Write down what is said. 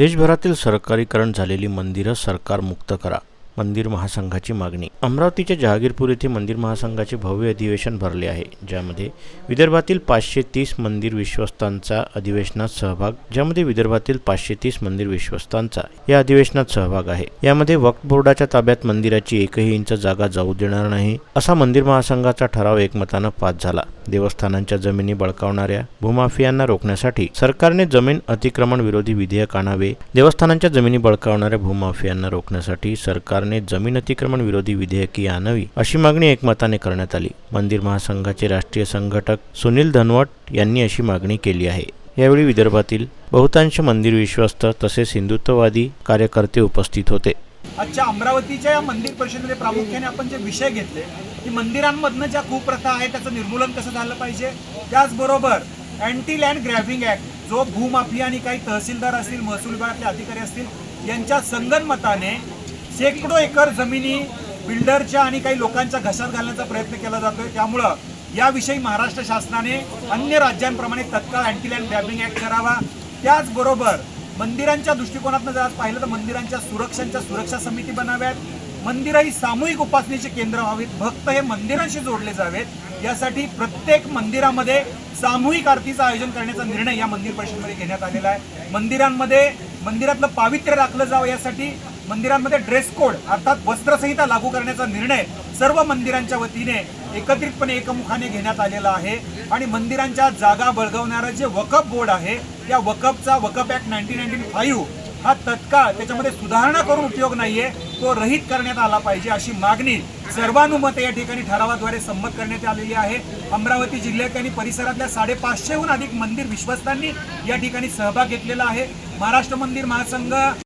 देशभरातील सरकारीकरण झालेली मंदिरं सरकार मुक्त करा. मंदिर महासंघाची मागणी. अमरावतीच्या जहागीरपूर येथे मंदिर महासंघाचे भव्य अधिवेशन भरले आहे ज्यामध्ये विदर्भातील पाचशे तीस मंदिर विश्वस्तांचा अधिवेशनात सहभाग ज्यामध्ये विदर्भातील पाचशे तीस मंदिर विश्वस्तांचा या अधिवेशनात सहभाग आहे. यामध्ये वक्फ बोर्डाच्या ताब्यात मंदिराची एकही इंच जागा जाऊ देणार नाही असा मंदिर महासंघाचा ठराव एकमतानं पास झाला. देवस्थानांच्या जमिनी बळकावणाऱ्या भूमाफियांना रोखण्यासाठी सरकारने जमीन अतिक्रमण विरोधी विधेयक आणावे देवस्थानांच्या जमिनी बळकावणाऱ्या भूमाफियांना रोखण्यासाठी सरकारने जमीन अतिक्रमण विरोधी विधेयकी आणावी अशी मागणी एकमताने करण्यात आली. मंदिर महासंघाचे राष्ट्रीय संघटक सुनील धनवट यांनी अशी मागणी केली आहे. यावेळी विदर्भातील बहुतांश मंदिर विश्वस्त तसेच हिंदुत्ववादी कार्यकर्ते उपस्थित होते. आजच्या अमरावतीच्या या मंदिर परिषदेमध्ये प्रामुख्याने आपण जे विषय घेतले की मंदिरांमधनं ज्या कुप्रथा आहे त्याचं निर्मूलन कसं झालं पाहिजे? त्याचबरोबर अँटी लँड ग्रॅव्हिंग ऍक्ट जो भूमाफिया आणि काही तहसीलदार असतील महसूल विभागातले अधिकारी असतील यांच्या संगनमताने शेकडो एकर जमिनी बिल्डरच्या आणि काही लोकांच्या घशात घालण्याचा प्रयत्न केला जातोय. त्यामुळं याविषयी महाराष्ट्र शासनाने अन्य राज्यांप्रमाणे तत्काळ अँटी लँड ग्रॅबिंग ऍक्ट करावा. त्याचबरोबर मंदिरांच्या दृष्टिकोनातनं जर आज पाहिलं तर मंदिरांच्या सुरक्षांच्या सुरक्षा समिती बनाव्यात. मंदिरं ही सामूहिक उपासनेची केंद्र व्हावीत. भक्त हे मंदिरांशी जोडले जावेत. यासाठी प्रत्येक मंदिरामध्ये सामूहिक आरतीचं आयोजन करण्याचा निर्णय या मंदिर परिषदेमध्ये घेण्यात आलेला आहे. मंदिरांमध्ये मंदिरातलं पावित्र्य राखलं जावं यासाठी मंदिरांमध्ये ड्रेस कोड अर्थात वस्त्रसंहिता लागू करण्याचा निर्णय सर्व मंदिरांच्या वतीने एकत्रितपणे एकमुखाने घेण्यात आलेला आहे. आणि मंदिरांच्या जागा बळगवणारं जे वकफ बोर्ड आहे त्या वकफचा Waqf act nineteen nineteen five हा तत्काळ त्याच्यामध्ये सुधारणा करून उपयोग नाहीये तो रहित करण्यात आला पाहिजे अशी मागणी सर्वानुमते या ठिकाणी ठरावाद्वारे संमत करण्यात आलेली आहे. अमरावती जिल्ह्यात आणि परिसरातल्या साडेपाचशेहून अधिक मंदिर विश्वस्तांनी या ठिकाणी सहभाग घेतलेला आहे. महाराष्ट्र मंदिर महासंघ